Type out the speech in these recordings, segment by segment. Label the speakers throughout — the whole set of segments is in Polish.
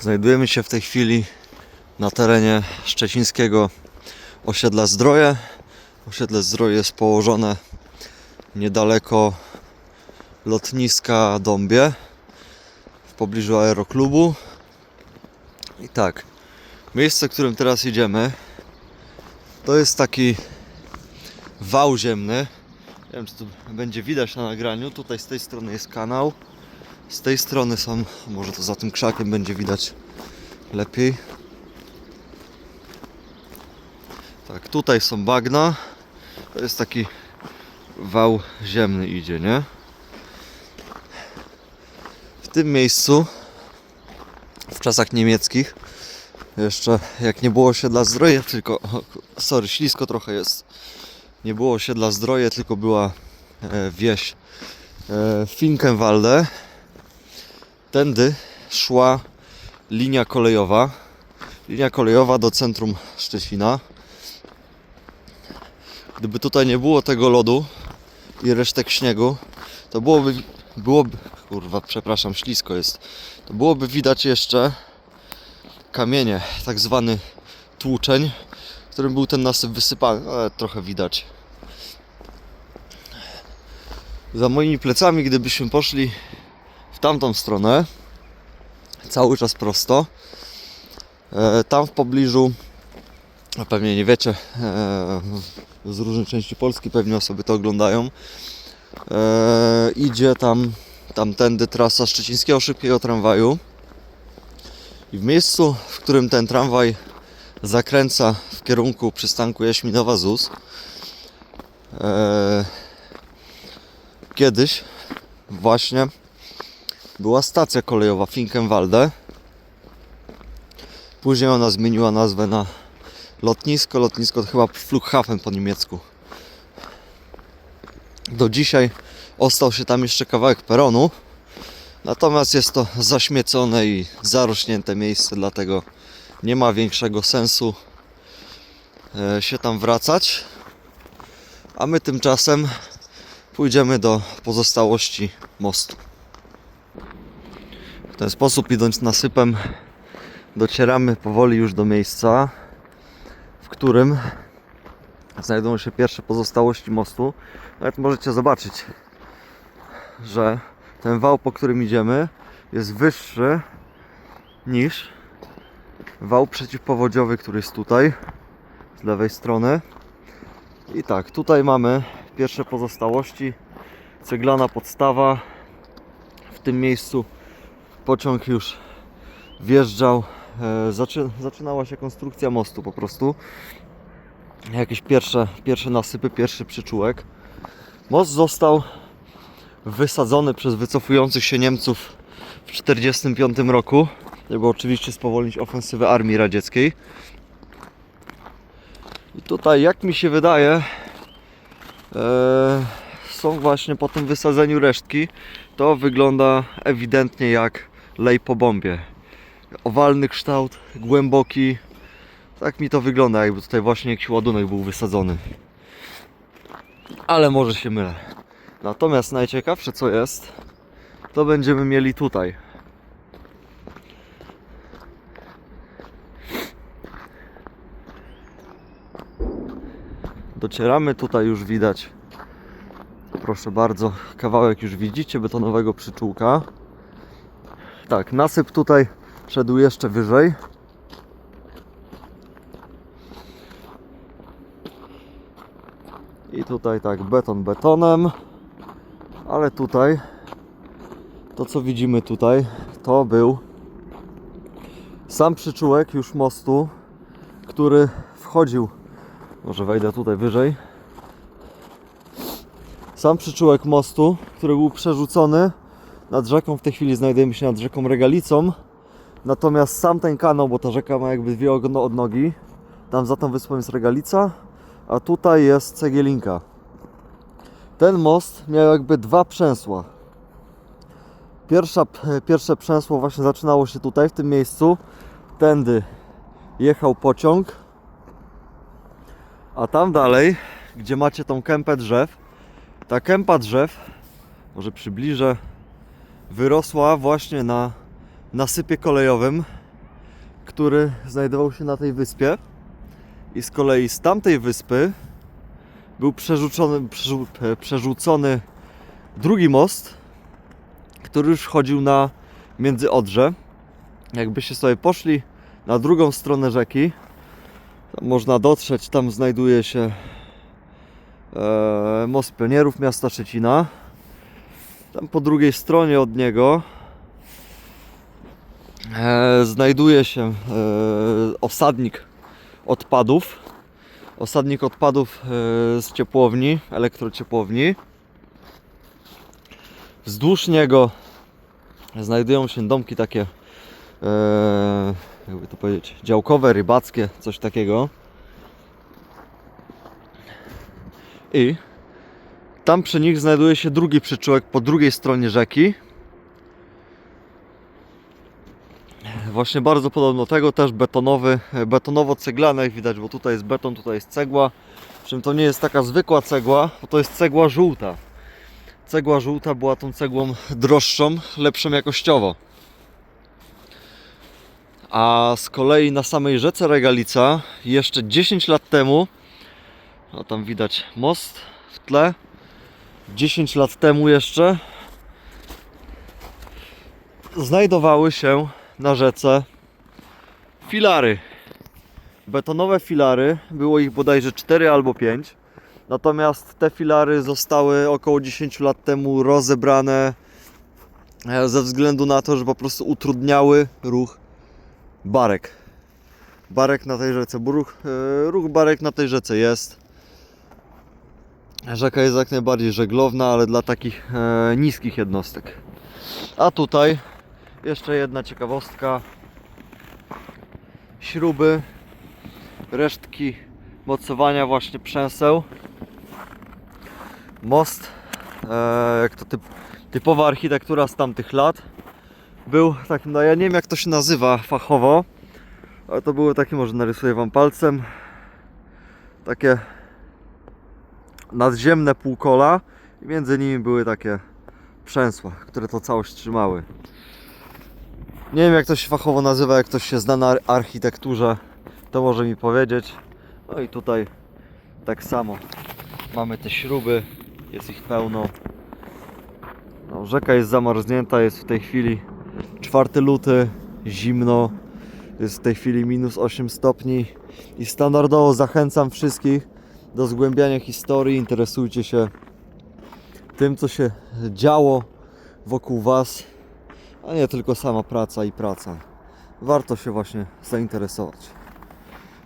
Speaker 1: Znajdujemy się w tej chwili na terenie szczecińskiego osiedla Zdroje. Osiedle Zdroje jest położone niedaleko lotniska Dąbie w pobliżu aeroklubu. I tak, miejsce, w którym teraz idziemy, to jest taki wał ziemny. Nie wiem, czy tu będzie widać na nagraniu. Tutaj z tej strony jest kanał. Z tej strony są, może to za tym krzakiem będzie widać lepiej. Tak, tutaj są bagna. To jest taki wał ziemny idzie, nie? W tym miejscu w czasach niemieckich jeszcze jak nie było osiedla Zdroje, tylko sorry, ślisko trochę jest. Nie było osiedla Zdroje, tylko była e, wieś e, Finkenwalde. Tędy szła linia kolejowa. Linia kolejowa do centrum Szczecina. Gdyby tutaj nie było tego lodu i resztek śniegu, to byłoby, byłoby, kurwa, przepraszam, ślisko jest. To byłoby widać jeszcze kamienie, tak zwany tłuczeń, którym był ten nasyp wysypany, ale trochę widać. Za moimi plecami, gdybyśmy poszli tamtą stronę, cały czas prosto, e, tam w pobliżu, pewnie nie wiecie, e, z różnych części Polski pewnie osoby to oglądają, e, idzie tam tamtędy trasa szczecińskiego szybkiego tramwaju. I w miejscu, w którym ten tramwaj zakręca w kierunku przystanku Jaśminowa ZUS kiedyś właśnie była stacja kolejowa Finkenwalde później ona zmieniła nazwę na lotnisko, lotnisko to chyba Flughafen po niemiecku do dzisiaj ostał się tam jeszcze kawałek peronu Natomiast jest to zaśmiecone i zarośnięte miejsce, dlatego nie ma większego sensu e, się tam wracać. A my tymczasem pójdziemy do pozostałości mostu. Ten sposób, idąc nasypem, docieramy powoli już do miejsca, w którym znajdują się pierwsze pozostałości mostu. Nawet możecie zobaczyć, że ten wał, po którym idziemy, jest wyższy niż wał przeciwpowodziowy, który jest tutaj z lewej strony. I tak, tutaj mamy pierwsze pozostałości. Ceglana podstawa. W tym miejscu pociąg już wjeżdżał. E, zaczy, zaczynała się konstrukcja mostu po prostu. Jakieś pierwsze, pierwsze nasypy, pierwszy przyczółek. Most został wysadzony przez wycofujących się Niemców w 1945 roku, żeby oczywiście spowolnić ofensywę armii radzieckiej. I tutaj, jak mi się wydaje, e, są właśnie po tym wysadzeniu resztki. To wygląda ewidentnie jak lej po bombie. Owalny kształt, głęboki. Tak mi to wygląda, jakby tutaj właśnie jakiś ładunek był wysadzony. Ale może się mylę. Natomiast najciekawsze co jest, to będziemy mieli tutaj. Docieramy tutaj już widać. Proszę bardzo, kawałek już widzicie betonowego przyczółka. Tak, nasyp tutaj szedł jeszcze wyżej. I tutaj tak, beton betonem. Ale tutaj to co widzimy tutaj to był sam przyczółek już mostu który wchodził. Może wejdę tutaj wyżej. Sam przyczółek mostu który był przerzucony nad rzeką w tej chwili znajdujemy się nad rzeką Regalicą natomiast sam ten kanał bo ta rzeka ma jakby dwie odnogi tam za tą wyspą jest Regalica a tutaj jest Cegielinka ten most miał jakby dwa przęsła. Pierwsza, pierwsze przęsło właśnie zaczynało się tutaj, w tym miejscu. Tędy jechał pociąg. A tam dalej, gdzie macie tą kępę drzew, ta kępa drzew, może przybliżę, wyrosła właśnie na nasypie kolejowym który znajdował się na tej wyspie. I z kolei z tamtej wyspy był przerzucony, przerzu, przerzucony drugi most, który już wchodził na Międzyodrze. Jakbyście sobie poszli na drugą stronę rzeki, można dotrzeć, tam znajduje się e, most pionierów miasta Szczecina. Tam po drugiej stronie od niego e, znajduje się e, osadnik odpadów. Osadnik odpadów e, z ciepłowni, elektrociepłowni. Wzdłuż niego znajdują się domki takie, jakby to powiedzieć, działkowe, rybackie, coś takiego. I tam przy nich znajduje się drugi przyczółek po drugiej stronie rzeki. Właśnie bardzo podobno tego, też betonowy, betonowo-ceglany, jak widać, bo tutaj jest beton, tutaj jest cegła. Przy czym to nie jest taka zwykła cegła, bo to jest cegła żółta. Cegła żółta była tą cegłą droższą, lepszą jakościowo. A z kolei na samej rzece Regalica jeszcze 10 lat temu, no tam widać most w tle, 10 lat temu jeszcze znajdowały się na rzece filary. Betonowe filary, było ich bodajże 4 albo 5. Natomiast te filary zostały około 10 lat temu rozebrane e, ze względu na to, że po prostu utrudniały ruch barek. Barek na tej rzece, ruch, e, ruch barek na tej rzece jest. Rzeka jest jak najbardziej żeglowna, ale dla takich e, niskich jednostek. A tutaj jeszcze jedna ciekawostka. Śruby, resztki mocowania właśnie przęseł. Most, e, jak to typ, typowa architektura z tamtych lat. Był takim, no ja nie wiem jak to się nazywa fachowo, ale to były takie, może narysuję Wam palcem, takie nadziemne półkola i między nimi były takie przęsła, które to całość trzymały. Nie wiem jak to się fachowo nazywa, jak ktoś się zna na ar- architekturze, to może mi powiedzieć. No i tutaj tak samo mamy te śruby, jest ich pełno. No, rzeka jest zamarznięta, jest w tej chwili 4 luty, zimno, jest w tej chwili minus 8 stopni i standardowo zachęcam wszystkich do zgłębiania historii, interesujcie się tym, co się działo wokół Was, a nie tylko sama praca i praca. Warto się właśnie zainteresować.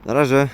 Speaker 1: Na razie.